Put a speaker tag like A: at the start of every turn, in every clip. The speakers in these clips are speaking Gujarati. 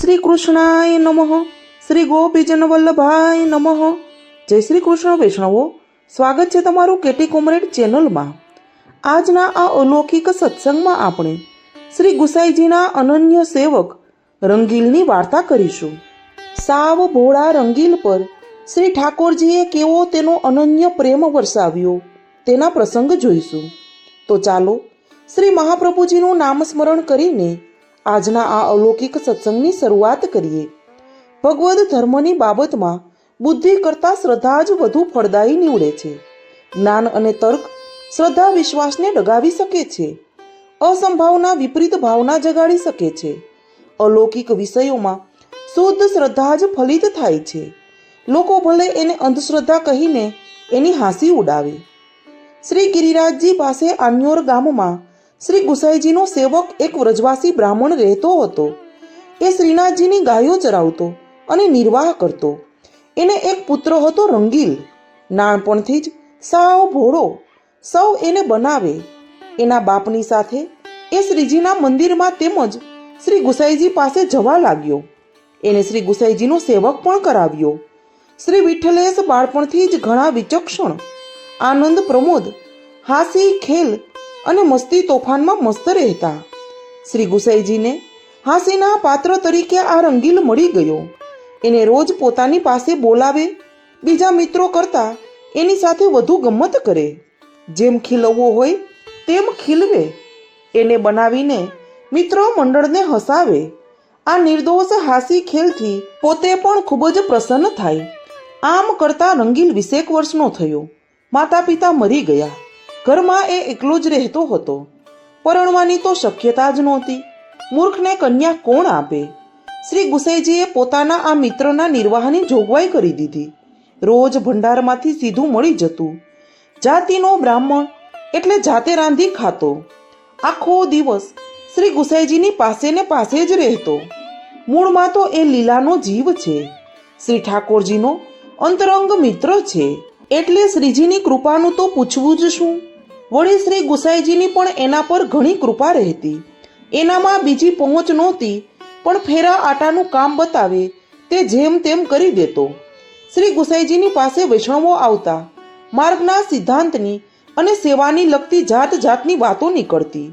A: શ્રી કૃષ્ણાય નમઃ. શ્રી ગોપીજન વલ્લભાય નમઃ. જય શ્રી કૃષ્ણ વૈષ્ણવો. સ્વાગત છે તમારું કેટી કોમરેડ ચેનલમાં. આજના આ અલૌકિક સત્સંગમાં આપણે શ્રી ગુસાઈજીના અનન્ય સેવક રંગીલની વાર્તા કરીશું. સાવ ભોળા રંગીલ પર શ્રી ઠાકોરજીએ કેવો તેનો અનન્ય પ્રેમ વરસાવ્યો તેના પ્રસંગ જોઈશું. તો ચાલો શ્રી મહાપ્રભુજીનું નામસ્મરણ કરીને આજના આ અલૌકિક સત્સંગની શરૂઆત કરીએ. ભગવદ ધર્મની બાબતમાં બુદ્ધિ કરતાં શ્રદ્ધા જ વધુ ફળદાયી નીવડે છે. જ્ઞાન અને તર્ક શ્રદ્ધા વિશ્વાસને ડગાવી શકે છે. અસંભાવના વિપરીત ભાવના જગાડી શકે છે. અલૌકિક વિષયોમાં શુદ્ધ શ્રદ્ધા જ ફલિત થાય છે. લોકો ભલે એને અંધશ્રદ્ધા કહીને એની હાંસી ઉડાવે. શ્રી ગિરિરાજજી પાસે આન્યોર ગામમાં શ્રી ગુસાઈજીનો સેવક એક વ્રજવાસી બ્રાહ્મણ રહેતો હતો. એ શ્રીનાથજીની ગાયો ચરાવતો અને નિર્વાહ કરતો. એને એક પુત્ર હતો રંગીલ. નાનપણથી જ સાવ ભોળો, સૌ એને બનાવે. એના બાપની સાથે એ શ્રીજીના મંદિરમાં તેમજ શ્રી ગુસાઈજી પાસે જવા લાગ્યો. એને શ્રી ગુસાઈજીનો સેવક પણ કરાવ્યો. શ્રી વિઠ્ઠલેશ બાળપણથી જ ઘણા વિચક્ષણ, આનંદ પ્રમોદ, હાસી ખેલ અને મસ્તી તોફાનમાં મસ્ત રહેતા. શ્રી ગુસાઈજીને હાસીના પાત્ર તરીકે આ રંગીલ મળી ગયો. એને રોજ પોતાની પાસે બોલાવે, બીજા મિત્રો કરતા એની સાથે વધુ ગમત કરે. જેમ ખીલવવો હોય તેમ ખીલવે. એને બનાવીને મિત્રો મંડળને હસાવે. આ નિર્દોષ હાસી ખેલથી પોતે પણ ખૂબ જ પ્રસન્ન થાય. આમ કરતા રંગીલ વીસેક વર્ષનો થયો. માતા પિતા મરી ગયા. ઘરમાં એ એકલો જ રહેતો હતો. પરણવાની તો શક્યતા જ નહોતી. મૂર્ખને કન્યા કોણ આપે? શ્રી ગુસાઈજીએ પોતાના આ મિત્રના નિર્વાહની જોગવાઈ કરી દીધી. રોજ ભંડારમાંથી સીધું મળી જતું. જાતિનો બ્રાહ્મણ એટલે જાતે રાંધી ખાતો. આખો દિવસ શ્રી ગુસાઈજીની પાસે ને પાસે જ રહેતો. મૂળમાં તો એ લીલાનો જીવ છે. શ્રી ઠાકોરજીનો અંતરંગ મિત્ર છે. એટલે શ્રીજીની કૃપાનું તો પૂછવું જ શું? વળી શ્રી ગુસાઈજીની પણ એના પર ઘણી કૃપા રહેતી. એનામાં બીજી પહોંચ નહોતી, પણ ફેરા આટાનું કામ બતાવે, તે જેમ તેમ કરી દેતો. શ્રી ગુસાઈજીની પાસે વૈષ્ણવો આવતા, માર્ગના સિદ્ધાંતની અને સેવાની લગતી જાત જાતની વાતો નીકળતી.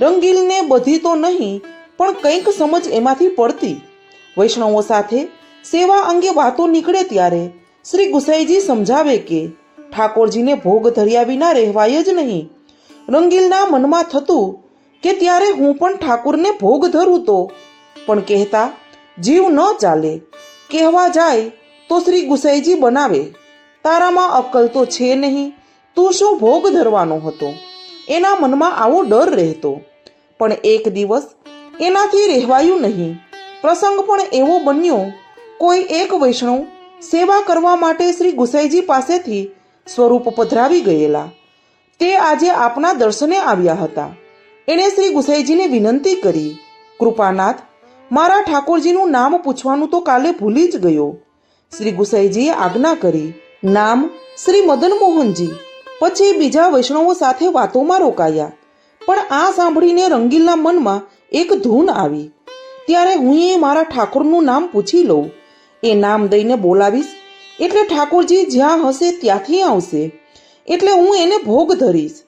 A: રંગીલને બધી તો નહીં, પણ કંઈક સમજ એમાંથી પડતી. વૈષ્ણવો સાથે સેવા અંગે વાતો નીકળે ત્યારે શ્રી ગુસાઈજી સમજાવે કે ઠાકોરજીને ભોગ ધર્યા વિના રહેવાય જ નહીં. રંગીલના મનમાં થતું કે ત્યારે હું પણ ઠાકુરને ભોગ ધરું તો, પણ કહેતા જીવ ન ચાલે. કહેવા જાય તો શ્રી ગુસાઈજી બનાવે, તારામાં અક્કલ તો છે નહીં, તું શું ભોગ ધરવાનો હતો? એના મનમાં આવો ડર રહેતો. પણ એક દિવસ એનાથી રહેવાયું નહીં. પ્રસંગ પણ એવો બન્યો, કોઈ એક વૈષ્ણવ સેવા કરવા માટે શ્રી ગુસાઈજી પાસેથી સ્વરૂપ પધરાવી ગયેલા. તે આજે આપના દર્શને આવ્યા હતા. એણે શ્રી ગુસાઈજીને વિનંતી કરી, કૃપાનાથ, મારા ઠાકોરજીનું નામ પૂછવાનું તો કાલે ભૂલી જ ગયો. શ્રી ગુસાઈજીએ આજ્ઞા કરી, નામ શ્રી મદન મોહનજી પછી બીજા વૈષ્ણવો સાથે વાતોમાં રોકાયા. પણ આ સાંભળીને રંગીલના મનમાં એક ધૂન આવી. ત્યારે હું એ મારા ઠાકોરનું નામ પૂછી લઉં. એ નામ દઈને બોલાવીશ. એટલે ઠાકોરજી જ્યાં હશે ત્યાંથી આવશે. એટલે હું એને ભોગ ધરીશ.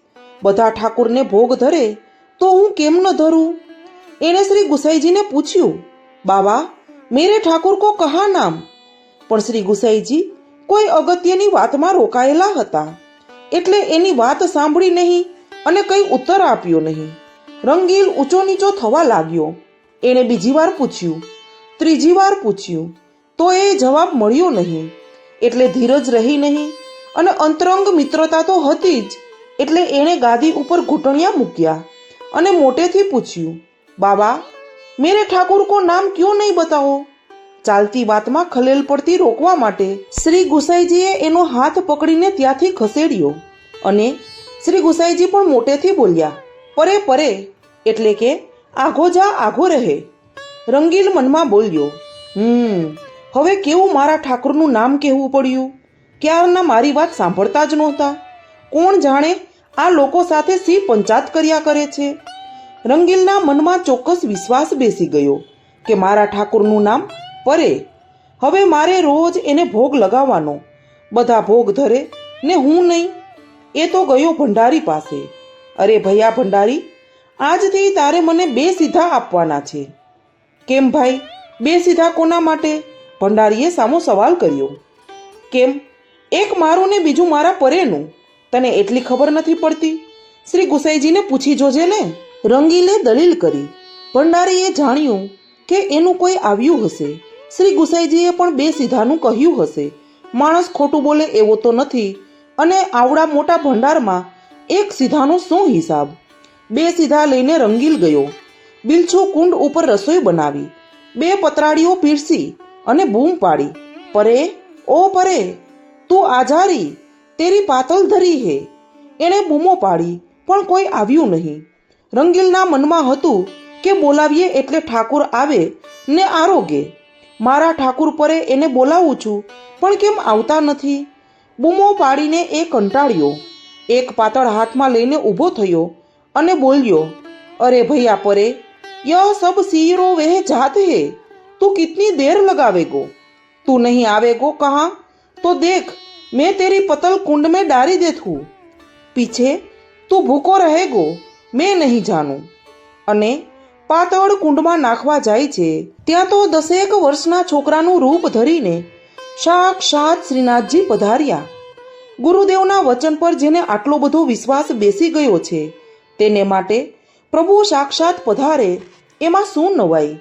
A: બધા ઠાકોરને ભોગ ધરે તો હું કેમ ન ધરું? એણે શ્રી ગુસાઈજીને પૂછ્યું, બાબા, મેરે ઠાકોર કો કહા નામ? પણ શ્રી ગુસાઈજી કોઈ અગત્યની વાતમાં રોકાયેલા હતા. એટલે એની વાત સાંભળી નહીં અને કંઈ ઉત્તર આપ્યો નહીં. રંગીલ ઊંચો નીચો થવા લાગ્યો. એણે બીજી વાર પૂછ્યું, ત્રીજી વાર પૂછ્યું તો એ જવાબ મળ્યો નહીં. એટલે ધીરજ રહી નહીં અને અંતરંગ મિત્રતા તો હતી જ. એટલે એણે ગાદી ઉપર ઘૂંટણિયા મૂક્યા અને મોટેથી પૂછ્યું, બાબા, મેરે ઠાકુર કો નામ ક્યો નહીં બતાવો? ચાલતી વાતમાં ખલેલ પડતી રોકવા માટે શ્રી ગુસાઈજીએ એનો હાથ પકડીને ત્યાંથી ખસેડ્યો અને શ્રી ગુસાઈજી પણ મોટેથી બોલ્યા, પરે પરે, એટલે કે આઘો જા આઘો રહે. રંગીલ મનમાં બોલ્યો, હમ હવે કેવું મારા ઠાકુરનું નામ કહેવું પડ્યું? ક્યારના મારી વાત સાંભળતા જ નહોતા. કોણ જાણે આ લોકો સાથે સી પંચાત કર્યા કરે છે? રંગીલના મનમાં ચોક્કસ વિશ્વાસ બેસી ગયો કે મારા ઠાકુરનું નામ પરે. હવે મારે રોજ એને ભોગ લગાવવાનો. બધા ભોગ ધરે ને હું નહીં. એ તો ગયો ભંડારી પાસે. અરે ભૈયા ભંડારી, આજથી તારે મને બે સીધા આપવાના છે. કેમ ભાઈ? બે સીધા કોના માટે? ભંડારીએ સામો સવાલ કર્યો. કેમ? એક મારું ને બીજું મારા પરેનું તને એટલી ખબર નથી પડતી? શ્રી ગુસાઈજીને પૂછી જોજે ને રંગીલે દલીલ કરી. ભંડારીએ જાણ્યું કે એનું કોઈ આવ્યું હશે. શ્રી ગુસાઈજીએ પણ બે સીધાનું કહ્યું હશે. માણસ ખોટું બોલે એવો તો નથી અને આવડા મોટા ભંડારમાં એક સીધાનો શું હિસાબ? બે સીધા લઈને રંગીલ ગયો. બિલછો કુંડ ઉપર રસોઈ બનાવી. બે પતરાળીઓ પીરસી. અને બૂમ પાડી. પરે, ઓ પરે, તું આજારી તેરી પાતલ ધરી હે. એણે બૂમો પાડી, પણ કોઈ આવ્યું નહીં. રંગીલના મનમાં હતું કે બોલાવીએ એટલે ઠાકુર આવે ને આરોગે. મારા ઠાકુર પરે એને બોલાવું છું, પણ કેમ આવતા નથી? બૂમો પાડીને એ કંટાળ્યો. એક પાતળ હાથમાં લઈને ઊભો થયો અને બોલ્યો, અરે ભૈયા પરે ય સબ સીરો વેહ જાત હે. तू कितनी देर लगावेगो तू नहीं आवेगो કહા? તો દેખ, મેં તેરી પતલ કુંડ મેં डारी દેથું. પીછે, તું ભૂકો રહેગો, મેં નહીં જાણું. અને પાતળ કુંડમાં નાખવા જાય છે, ત્યાં તો દસેક વર્ષના છોકરાનું રૂપ ધરીને સાક્ષાત શ્રીનાથજી પધાર્યા. ગુરુદેવના વચન પર જેને આટલો બધો વિશ્વાસ બેસી ગયો છે, તેને માટે પ્રભુ સાક્ષાત પધારે, એમાં શું નવાઈ?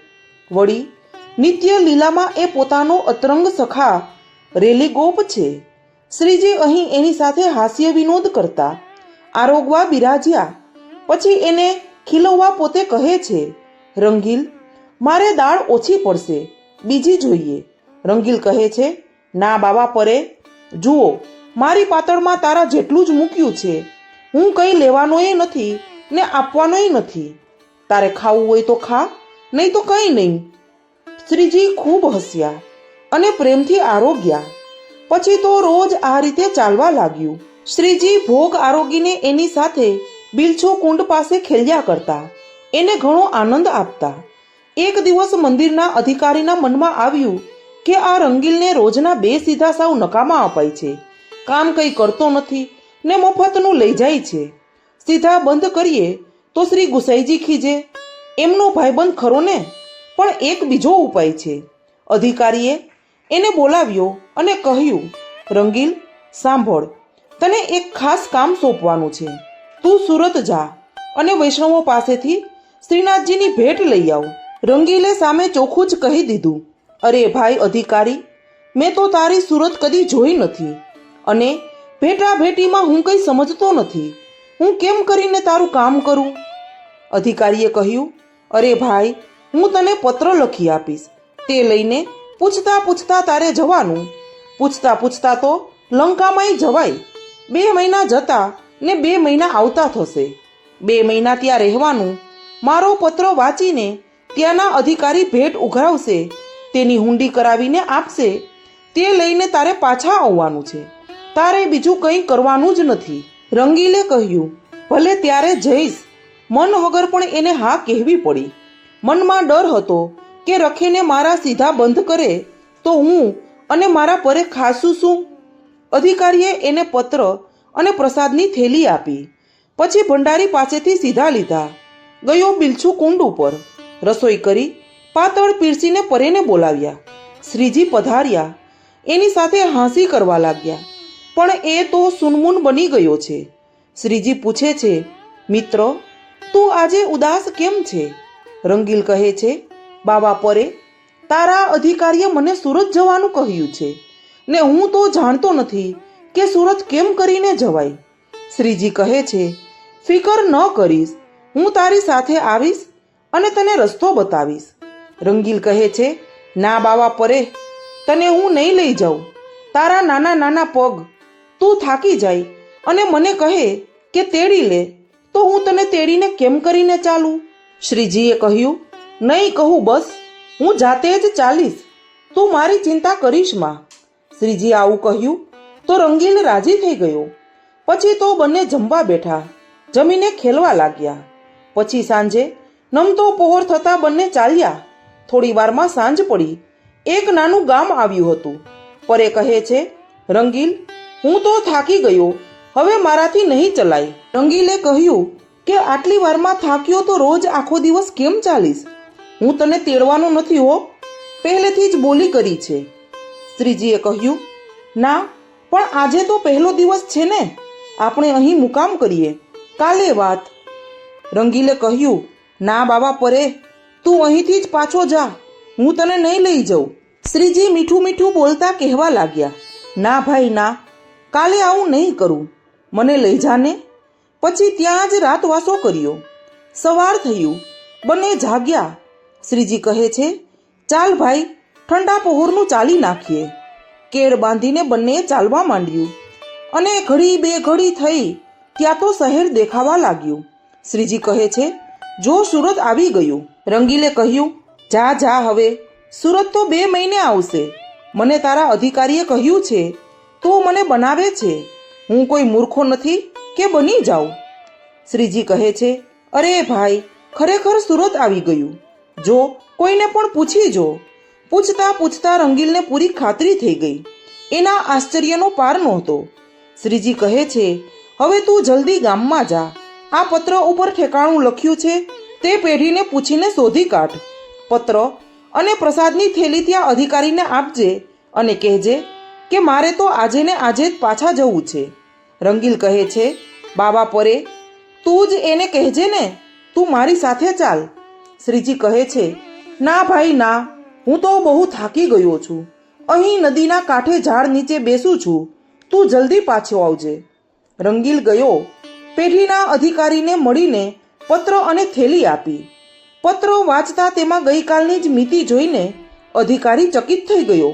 A: વળી નિત્ય લીલામાં એ પોતાનો અતરંગ સખા. રેલી ગોપ છે. શ્રીજી અહીં એની સાથે હાસ્ય વિનોદ કરતા. આરોગવા બિરાજ્યા. પછી એને ખીલવવા પોતે કહે છે, રંગીલ, મારે દાળ ઓછી પડશે. બીજી જોઈએ. રંગીલ કહે છે, ના બાબા પરે. જુઓ, મારી પાતળમાં તારા જેટલું જ મૂક્યું છે. હું કંઈ લેવાનોય નથી ને આપવાનોય નથી. તારે ખાવું હોય તો ખા, નહીં તો કંઈ નહીં. શ્રીજી ખૂબ હસ્યા અને પ્રેમથી આરોગ્યા. પછી તો રોજ આ રીતે ચાલવા લાગ્યું. શ્રીજી ભોગ આરોગીને એની સાથે બિલછો કુંડ પાસે ખેલ્યા કરતા. એને ઘણો આનંદ આપતા. એક દિવસ મંદિરના અધિકારીના મનમાં આવ્યું કે આ રંગીલને રોજના બે સીધા સાવ નકામા અપાય છે. કામ કંઈ કરતો નથી ને મફતનું લઈ જાય છે. સીધા બંધ કરીએ તો શ્રી ગુસાઈજી ખીજે. એમનો ભાઈબંધ ખરો ને? પણ એક બીજો ઉપાય છે. અધિકારીએ એને બોલાવ્યો અને કહ્યું, રંગીલ, સાંભળ, તને એક ખાસ કામ સોંપવાનું છે. તું સુરત જા અને વૈષ્ણવો પાસેથી શ્રીનાથજીની ભેટ લઈ આવ. રંગીલે સામે ચોખ્ખું જ કહી દીધું, અરે ભાઈ અધિકારી, મેં તો તારી સુરત કદી જોઈ નથી અને ભેટા ભેટીમાં હું કંઈ સમજતો નથી. હું કેમ કરીને તારું કામ કરું? અધિકારીએ કહ્યું, અરે ભાઈ હું તને પત્ર લખી આપીશ. તે લઈને પૂછતા પૂછતા તારે જવાનું. પૂછતા પૂછતા તો લંકામાંય જવાય. બે મહિના જતા ને બે મહિના આવતા થશે. બે મહિના ત્યાં રહેવાનું. મારો પત્ર વાંચીને ત્યાંના અધિકારી ભેટ ઉઘરાવશે. તેની હુંડી કરાવીને આપશે. તે લઈને તારે પાછા આવવાનું છે. તારે બીજું કંઈ કરવાનું જ નથી. રંગીલે કહ્યું, ભલે ત્યારે જઈશ. મન વગર પણ એને હા કહેવી પડી. મનમાં ડર હતો કે રખીને મારા સીધા બંધ કરે તો હું અને મારા પરે ખાસું શું? અધિકારીએ એને પત્ર અને પ્રસાદની થેલી આપી. પછી ભંડારી પાસેથી સીધા લીધા. ગયો બિલછુ કુંડ ઉપર. રસોઈ કરી, પાતળ પીરસીને પરેને બોલાવ્યા. શ્રીજી પધાર્યા. એની સાથે હાંસી કરવા લાગ્યા. પણ એ તો સુનમુન બની ગયો છે. શ્રીજી પૂછે છે, મિત્ર, તું આજે ઉદાસ કેમ છે? રંગીલ કહે છે, બાબા પરે, તારા અધિકારીએ મને સુરત જવાનું કહ્યું છે. ને હું તો જાણતો નથી કે સુરત કેમ કરીને જવાય. શ્રીજી કહે છે, ફિકર ન કરીશ. હું તારી સાથે આવીશ અને તને રસ્તો બતાવીશ. રંગીલ કહે છે, ના બાવા પરે, તને હું નહીં લઈ જાઉં. તારા નાના નાના પગ, તું થાકી જાય અને મને કહે કે તેડી લે, તો હું તને તેડીને કેમ કરીને ચાલું? શ્રીજીએ કહ્યું, નહીં કહું બસ, હું જાતે જ ચાલીશ. તું મારી ચિંતા કરીશ, માં. શ્રીજી આવું કહ્યું, તો રંગીલ રાજી થઈ ગયો. પછી તો બંને જમવા બેઠા, જમીને ખેલવા લાગ્યા. પછી સાંજે નમતો પહોર થતા બંને ચાલ્યા. થોડી વારમાં સાંજ પડી, એક નાનું ગામ આવ્યું હતું. પરે કહે છે, રંગીલ, હું તો થાકી ગયો, હવે મારાથી નહીં ચલાય. રંગીલે કહ્યું કે આટલી વારમાં થાક્યો તો રોજ આખો દિવસ કેમ ચાલીશ? હું તને તેડવાનો નથી હો. પહેલેથી જ બોલી કરી છે. શ્રીજીએ કહ્યું, ના, પણ આજે તો પહેલો દિવસ છે ને. આપણે અહીં મુકામ કરીએ. કાલે વાત. રંગીલે કહ્યું, ના બાબા પરે, તું અહીંથી જ પાછો જા. હું તને નહીં લઈ જાઉં. શ્રીજી મીઠું મીઠું બોલતા કહેવા લાગ્યા, ના ભાઈ, ના. કાલે આવું નહીં કરું. મને લઈ જાને પછી ત્યાં જ રાતવાસો કર્યો. સવાર થયું. બંને જાગ્યા. શ્રીજી કહે છે, ચાલ ભાઈ, ઠંડા પહોરનું ચાલી નાખીએ. કેળ બાંધીને બંને ચાલવા માંડ્યું. અને ઘડી બે ઘડી થઈ ત્યાં તો શહેર દેખાવા લાગ્યું. શ્રીજી કહે છે, જો સુરત આવી ગયું. રંગીલે કહ્યું, જા જા હવે. સુરત તો બે મહિને આવશે. મને તારા અધિકારીએ કહ્યું છે, તું મને બનાવે છે. હું કોઈ મૂર્ખો નથી. કે બની જાઉં? શ્રીજી કહે છે, અરે ભાઈ, ખરેખર સુરત આવી ગયું. જો, કોઈને પણ પૂછી જો. પૂછતા પૂછતા રંગીલને પૂરી ખાતરી થઈ ગઈ. એના આશ્ચર્યનો પાર નહોતો. શ્રીજી કહે છે, હવે તું જલ્દી ગામમાં જા. આ પત્ર ઉપર ઠેકાણું લખ્યું છે, તે પેઢીને પૂછીને શોધી કાઢ. પત્ર અને પ્રસાદની થેલી ત્યાં અધિકારીને આપજે અને કહેજે કે મારે તો આજે ને આજે જ પાછા જવું છે. રંગીલ કહે છે, બાબા પરે, તું જ એને કહેજે ને, તું મારી સાથે ચાલ. શ્રીજી કહે છે, ના ભાઈ, ના, હું તો બહુ થાકી ગયો છું. અહીં નદીના કાંઠે ઝાડ નીચે બેસું છું. તું જલ્દી પાછો આવજે. રંગીલ ગયો. પેઢીના અધિકારીને મળીને પત્ર અને થેલી આપી. પત્રો વાંચતા તેમાં ગઈકાલની જ મિતિ જોઈને અધિકારી ચકિત થઈ ગયો.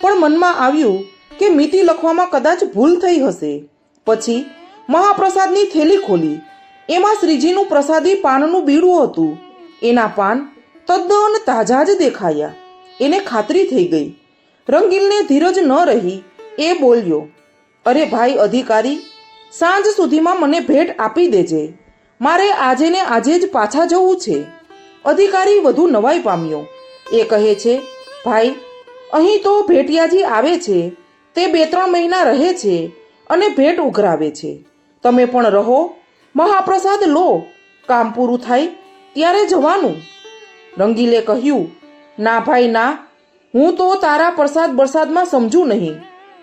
A: પણ મનમાં આવ્યું કે મિતિ લખવામાં કદાચ ભૂલ થઈ હશે. પછી મહાપ્રસાદની થેલી ખોલી. એમાં શ્રીજીનું પ્રસાદી પાનનું બીડું હતું. એના પાન તદ્દન તાજા જ દેખાયા. એને ખાતરી થઈ ગઈ. રંગીલને ધીરજ ન રહી એ બોલ્યો, અરે ભાઈ અધિકારી, સાંજ સુધીમાં મને ભેટ આપી દેજે. મારે આજે ને આજે જ પાછા જવું છે. અધિકારી વધુ નવાઈ પામ્યો. એ કહે છે, ભાઈ, અહીં તો ભેટિયાજી આવે છે. તે બે ત્રણ મહિના રહે છે. અને ભેટ ઉઘરાવે છે. તમે પણ રહો, મહાપ્રસાદ લો, કામ પૂરું થાય, ત્યારે જવાનું. રંગીલે કહ્યું, ના ભાઈ, ના, હું તો તારા પ્રસાદ બરસાદમાં સમજુ નહીં.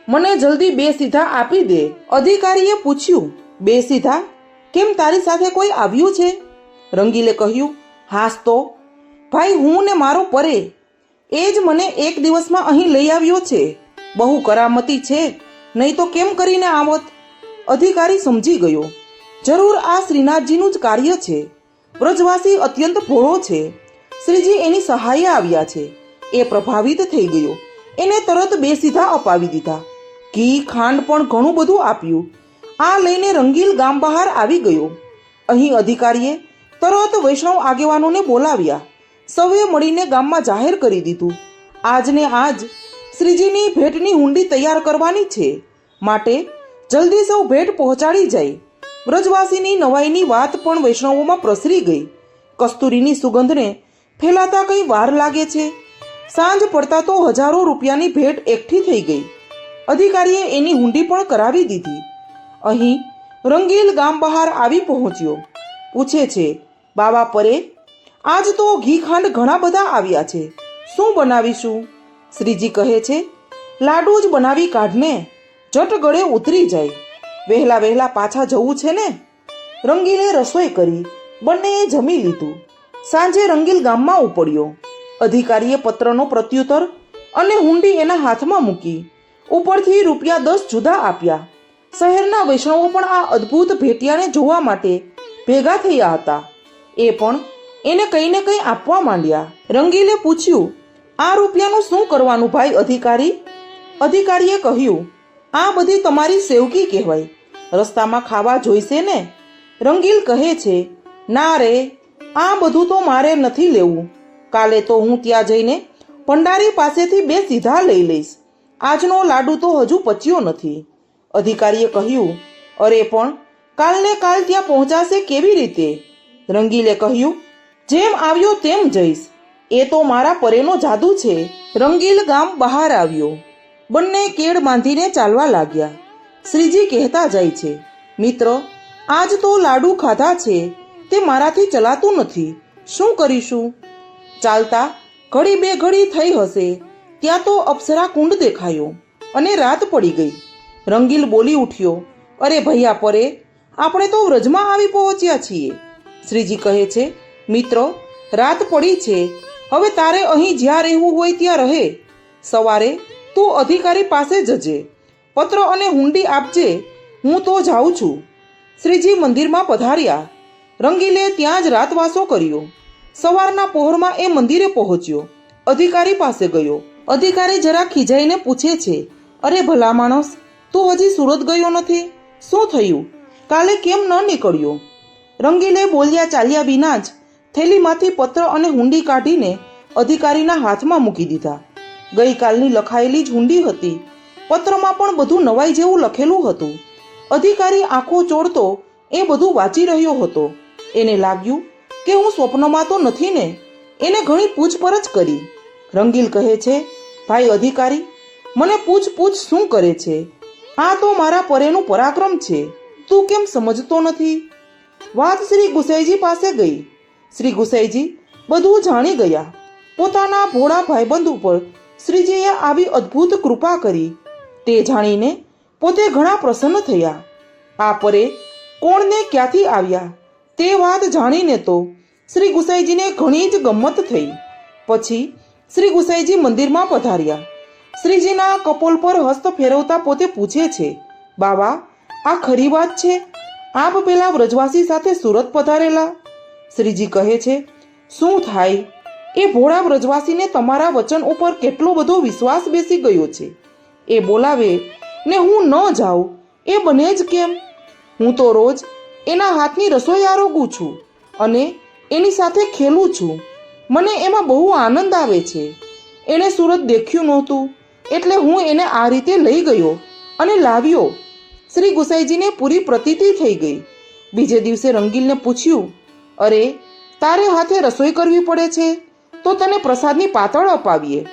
A: મને જલ્દી બે સીધા આપી દે. અધિકારીએ પૂછ્યું, બે સીધા? કેમ તારી સાથે કોઈ આવ્યું છે? રંગીલે કહ્યું, હાસ તો. ભાઈ, હું ને મારો પરે. એ જ મને એક દિવસમાં અહીં લઈ આવ્યો છે. બહુ કરામતી છે. નહીં તો કેમ કરીને આવત અધિકારી સમજી ગયો. જરૂર આ શ્રીનાથજીનું જ કાર્ય છે. વ્રજવાસી અત્યંત ભોળો છે. શ્રીજી એની સહાયે આવ્યા છે. એ પ્રભાવિત થઈ ગયો. એને તરત બે સીધા અપાવી દીધા. ઘી, ખાંડ પણ ઘણું બધું આપ્યું. આ લઈને રંગીલ ગામ બહાર આવી ગયો. અહીં અધિકારીએ તરત વૈષ્ણવ આગેવાનોને બોલાવ્યા. સૌએ મળીને ગામમાં જાહેર કરી દીધું. આજને આજ શ્રીજીની ભેટની હુંડી તૈયાર કરવાની છે. માટે જલ્દી સૌ ભેટ પહોંચાડી જાય. વ્રજવાસીની નવાઈની વાત પણ વૈષ્ણવોમાં પ્રસરી ગઈ. કસ્તુરીની સુગંધને ફેલાતા કંઈ વાર લાગે છે? સાંજ પડતા તો હજારો રૂપિયાની ભેટ એકઠી થઈ ગઈ. અધિકારીએ એની હુંડી પણ કરાવી દીધી. અહીં રંગીલ ગામ બહાર આવી પહોંચ્યો. પૂછે છે, બાબા પરે, આજ તો ઘી ખાંડ ઘણા બધા આવ્યા છે. શું બનાવીશું? શ્રીજી કહે છે, લાડુ જ બનાવી કાઢને જટ ગળે ઉતરી જાય. વહેલા વહેલા પાછા જવું છે ને? રંગીલે રસોઈ કરી, બંનેએ જમી લીધું. સાંજે રંગીલ ગામમાં ઉપડ્યો. અધિકારીએ પત્રનો પ્રત્યુત્તર અને હુંડી એના હાથમાં મૂકી. ઉપરથી રૂપિયા દસ જુદા આપ્યા. શહેરના વૈષ્ણવો પણ આ અદ્ભુત ભેટિયાને જોવા માટે ભેગા થયા હતા. એ પણ એને કંઈ ને કંઈ આપવા માંડ્યા. રંગીલે પૂછ્યું આ રૂપિયાનું શું કરવાનું ભાઈ, અધિકારી? અધિકારીએ કહ્યું, આ બધી તમારી સેવકી કહેવાય. રસ્તામાં ખાવા જોઈશે ને? રંગીલ કહે છે, ના રે, આ બધું તો મારે નથી લેવું. કાલે તો હું ત્યાં જઈને ભંડારી પાસેથી બે સીધા લઈ લઈશ. આજનો લાડુ તો હજુ પચ્યો નથી. અધિકારીએ કહ્યું, અરે પણ કાલને કાલ ત્યાં પહોંચાશે કેવી રીતે? રંગીલે કહ્યું, જેમ આવ્યો તેમ જઈશ. એ તો મારા પરેનો જાદુ છે. રંગીલ ગામ બહાર આવ્યો. બંને કેળ બાંધીને ચાલવા લાગ્યા. શ્રીજી કહેતા જાય છે, મિત્ર, આજ તો લાડુ ખાધા છે. તે મારાથી ચલાતું નથી. શું કરીશું? ચાલતા, ઘડી બે ઘડી થઈ હશે. ત્યાં તો અપ્સરા કુંડ દેખાયો અને રાત પડી ગઈ. રંગીલ બોલી ઉઠ્યો, અરે ભૈયા પરે, આપણે તો વ્રજમાં આવી પહોંચ્યા છીએ. શ્રીજી કહે છે, મિત્ર, રાત પડી છે. હવે તારે અહીં જ્યાં રહેવું હોય ત્યાં રહે. સવારે તું અધિકારી પાસે જજે. પત્ર અને હુંડી આપજે. હું તો જાઉં છું. શ્રીજી મંદિરમાં પધાર્યા. રંગીલે ત્યાં જ રાતવાસો કર્યો. સવારના પહોરમાં એ મંદિરે પહોંચ્યો. અધિકારી પાસે ગયો. અધિકારી જરા ખીજાઈને પૂછે છે, અરે ભલા માણસ, તું હજી સુરત ગયો નથી? શું થયું? કાલે કેમ ન નીકળ્યો? રંગીલે બોલ્યા ચાલ્યા વિના જ થેલીમાંથી પત્ર અને હુંડી કાઢીને અધિકારીના હાથમાં મૂકી દીધા. ગઈકાલની લખાયેલી જ હુંડી હતી. પત્રમાં પણ બધું નવાઈ જેવું લખેલું હતું. અધિકારી આંખો ચોડતો એ બધું વાંચી રહ્યો હતો. એને લાગ્યું કે હું સ્વપ્નમાં તો નથી ને, એને ઘણી પૂછપરછ કરી. રંગીલ કહે છે, ભાઈ અધિકારી, મને પૂછપૂછ શું કરે છે? આ તો મારા પરેનું પરાક્રમ છે. તું કેમ સમજતો નથી? વાત શ્રી ગુસાઈજી પાસે ગઈ. શ્રી ગુસાઈજી બધું જાણી ગયા. પોતાના ભોળા ભાઈબંધ ઉપર શ્રીજીએ આવી અદ્ભુત કૃપા કરી. તે જાણીને પોતે ઘણા પ્રસન્ન થયા. આ પરે કોણને ક્યાંથી આવ્યા? તે વાત જાણીને તો શ્રી ગુસાઈજીને ઘણી જ ગમત થઈ. પછી શ્રી ગુસાઈજી મંદિરમાં પધાર્યા. શ્રીજીના કપોલ પર હસ્ત ફેરવતા પોતે પૂછે છે બાવા આ ખરી વાત છે? આપ પેલા વ્રજવાસી સાથે સુરત પધારેલા? શ્રીજી કહે છે, શું થાય? એ ભોળા વ્રજવાસીને તમારા વચન ઉપર કેટલો બધો વિશ્વાસ બેસી ગયો છે. એ બોલાવે, ને હું ન જાઉં, એ બને જ કેમ? હું તો રોજ એના હાથની રસોઈ આરોગું છું અને એની સાથે ખેલું છું. મને એમાં બહુ આનંદ આવે છે. એણે સુરત દેખ્યું નહોતું, એટલે હું એને આ રીતે લઈ ગયો અને લાવ્યો. શ્રી ગુસાઈજીને પૂરી પ્રતીતિ થઈ ગઈ. બીજે દિવસે રંગીલને પૂછ્યું અરે, તારે હાથે રસોઈ કરવી પડે છે? તો તને પ્રસાદની પાતળ અપાવીએ.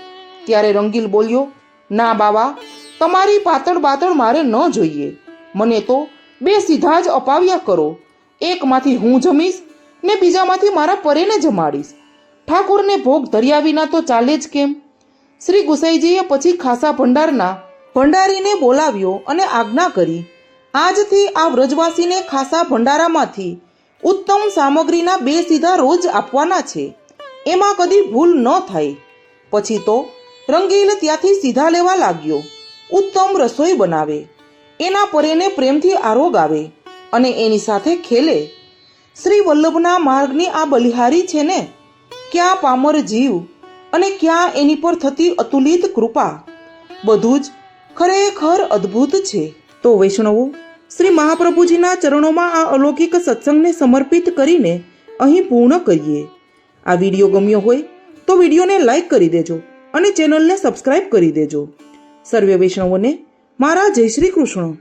A: ત્યારે રંગીલ બોલ્યો, ના બાવા, તમારી પાતળ બાતળ મારે ન જોઈએ. મને તો બે સીધા જ અપાવ્યા કરો. એકમાંથી હું જમીશ ને બીજામાંથી મારા પરેને જમાડીશ. ઠાકોરને ભોગ ધર્યા વિના તો ચાલે જ કેમ? શ્રી ગુસાઈજીએ પછી ખાસા ભંડારના ભંડારીને બોલાવ્યો અને આજ્ઞા કરી. આજથી આ વ્રજવાસીને ખાસા ભંડારામાંથી ઉત્તમ સામગ્રીના બે સીધા રોજ આપવાના છે. એમાં કદી ભૂલ ન થાય. પછી તો રંગીલ ત્યાંથી સીધા લેવા લાગ્યો. ઉત્તમ રસોઈ બનાવે. એના પરેને પ્રેમથી આરોગ આવે અને એની સાથે ખેલે. શ્રી વલ્લભના માર્ગની આ બલિહારી છે ને? ક્યાં પામર જીવ અને ક્યાં એની પર થતી અતુલિત કૃપા? બધું જ ખરેખર અદ્ભુત છે. તો વૈષ્ણવો શ્રી મહાપ્રભુજીના ચરણોમાં આ અલૌકિક સત્સંગને સમર્પિત કરીને અહીં પૂર્ણ કરીએ. આ વીડિયો ગમ્યો હોય તો વિડીયોને લાઈક કરી દેજો અને ચેનલને સબસ્ક્રાઈબ કરી દેજો. સર્વે વૈષ્ણવોને મારા જય શ્રી કૃષ્ણ.